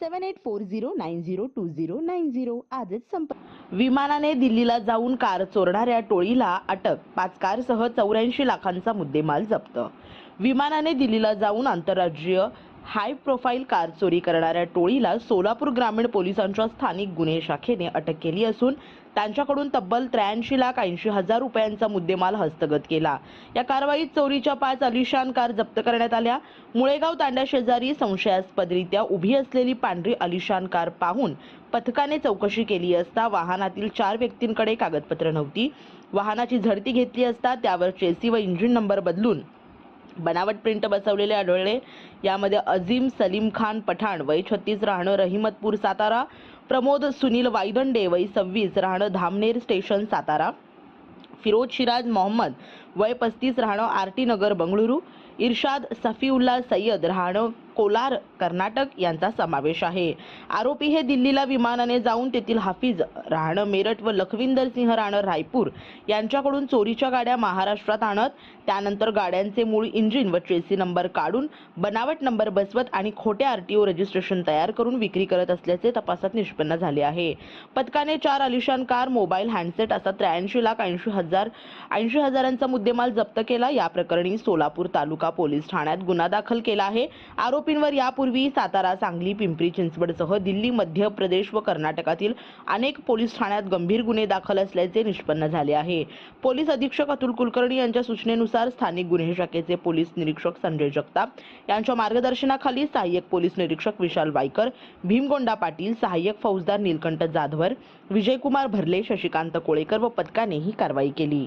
seven eight four zero nine zero two zero nine zero आजच संपर्क विमानाने दिल्लीला जाऊन कार चोरणाऱ्या टोळीला अटक पाच कारसह चौऱ्याऐंशी लाखांचा मुद्देमाल जप्त. विमानाने दिल्लीला जाऊन आंतरराज्यीय हाय प्रोफाईल कार चोरी करणाऱ्या टोळीला सोलापूर ग्रामीण पोलिसांच्या स्थानिक गुन्हे शाखेने अटक केली असून त्यांच्याकडून तब्बल त्र्याऐंशी लाख ऐंशी हजार रुपयांचा मुद्देमाल हस्तगत केला. या कारवाईत चोरीच्या पाच अलिशान कार जप्त करण्यात आल्या. मुळेगाव तांड्या शेजारी संशयास्पदरित्या उभी असलेली पांढरी अलिशान कार पाहून पथकाने चौकशी केली असता वाहनातील चार व्यक्तींकडे कागदपत्र नव्हती. वाहनाची झडती घेतली असता त्यावर चेसी व इंजिन नंबर बदलून बनावट प्रिंट बसवलेले आढळले. यामध्ये अझीम सलीम खान पठाण वय छत्तीस राहणं रहिमतपूर सातारा प्रमोद सुनील वायदंडे वय सव्वीस राहणं धामनेर स्टेशन सातारा फिरोज शिराज मोहम्मद वय पस्तीस राहणं आर टी नगर बंगळुरू इर्शाद सफीउल्ला सय्यद राहणं कोलार कर्नाटक यांचा समावेश आहे. आरोपी हे दिल्लीला विमानाने जाऊन तेथील हाफिज राहणं मेरठ व लखविंदर सिंह राहणं रायपूर यांच्याकडून चोरीच्या गाड्या महाराष्ट्रात आणत त्यानंतर गाड्यांचे मूळ इंजिन व ट्रेसी नंबर काढून बनावट नंबर बसवत आणि खोट्या आरटीओ रजिस्ट्रेशन तयार करून विक्री करत असल्याचे तपासात निष्पन्न झाले आहे. पथकाने चार अलिशान कार मोबाईल हँडसेट असा त्र्याऐंशी लाख ऐंशी हजार ऐंशी हजारांचा मुद्देमाल जप्त केला. या प्रकरणी सोलापूर तालुका पोलीस ठाण्यात गुन्हा दाखल केला आहे. आरोपींवर यापूर्वी सातारा सांगली पिंपरी चिंचवडसह दिल्ली मध्य प्रदेश व कर्नाटकातील अनेक पोलीस ठाण्यात गंभीर गुन्हे दाखल असल्याचे निष्पन्न झाले आहे. पोलीस अधीक्षक अतुल कुलकर्णी यांच्या सूचनेनुसार स्थानिक गुन्हे शाखेचे पोलीस निरीक्षक संजय जगताप यांच्या मार्गदर्शनाखाली सहाय्यक पोलीस निरीक्षक विशाल वायकर भीमगोंडा पाटील सहाय्यक फौजदार नीलकंठ जाधवर विजयकुमार भरले शशिकांत कोळेकर व पथकाने ही कारवाई केली.